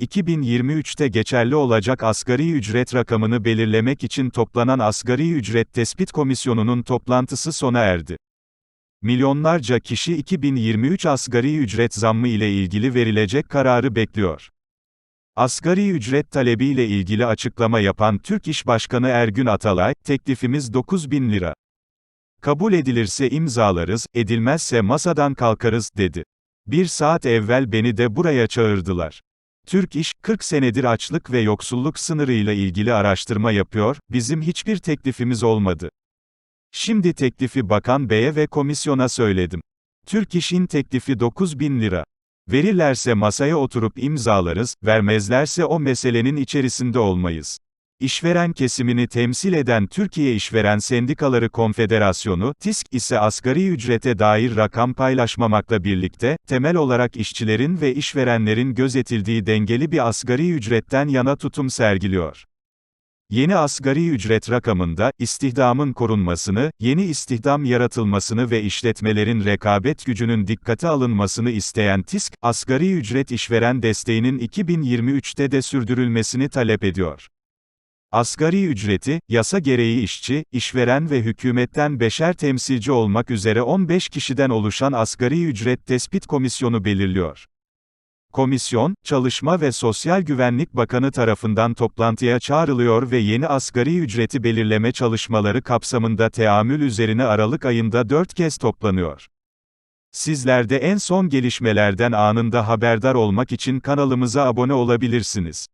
2023'te geçerli olacak asgari ücret rakamını belirlemek için toplanan Asgari Ücret Tespit Komisyonu'nun toplantısı sona erdi. Milyonlarca kişi 2023 asgari ücret zammı ile ilgili verilecek kararı bekliyor. Asgari ücret talebiyle ilgili açıklama yapan Türk İş Başkanı Ergün Atalay, teklifimiz 9 bin lira. Kabul edilirse imzalarız, edilmezse masadan kalkarız, dedi. Bir saat evvel beni de buraya çağırdılar. Türk İş, 40 senedir açlık ve yoksulluk sınırıyla ilgili araştırma yapıyor, bizim hiçbir teklifimiz olmadı. Şimdi teklifi Bakan Bey'e ve komisyona söyledim. Türk İş'in teklifi 9 bin lira. Verirlerse masaya oturup imzalarız, vermezlerse o meselenin içerisinde olmayız. İşveren kesimini temsil eden Türkiye İşveren Sendikaları Konfederasyonu, TİSK ise asgari ücrete dair rakam paylaşmamakla birlikte, temel olarak işçilerin ve işverenlerin gözetildiği dengeli bir asgari ücretten yana tutum sergiliyor. Yeni asgari ücret rakamında, istihdamın korunmasını, yeni istihdam yaratılmasını ve işletmelerin rekabet gücünün dikkate alınmasını isteyen TİSK, asgari ücret işveren desteğinin 2023'te de sürdürülmesini talep ediyor. Asgari ücreti, yasa gereği işçi, işveren ve hükümetten beşer temsilci olmak üzere 15 kişiden oluşan Asgari Ücret Tespit Komisyonu belirliyor. Komisyon, Çalışma ve Sosyal Güvenlik Bakanı tarafından toplantıya çağrılıyor ve yeni asgari ücreti belirleme çalışmaları kapsamında teamül üzerine Aralık ayında 4 kez toplanıyor. Sizler de en son gelişmelerden anında haberdar olmak için kanalımıza abone olabilirsiniz.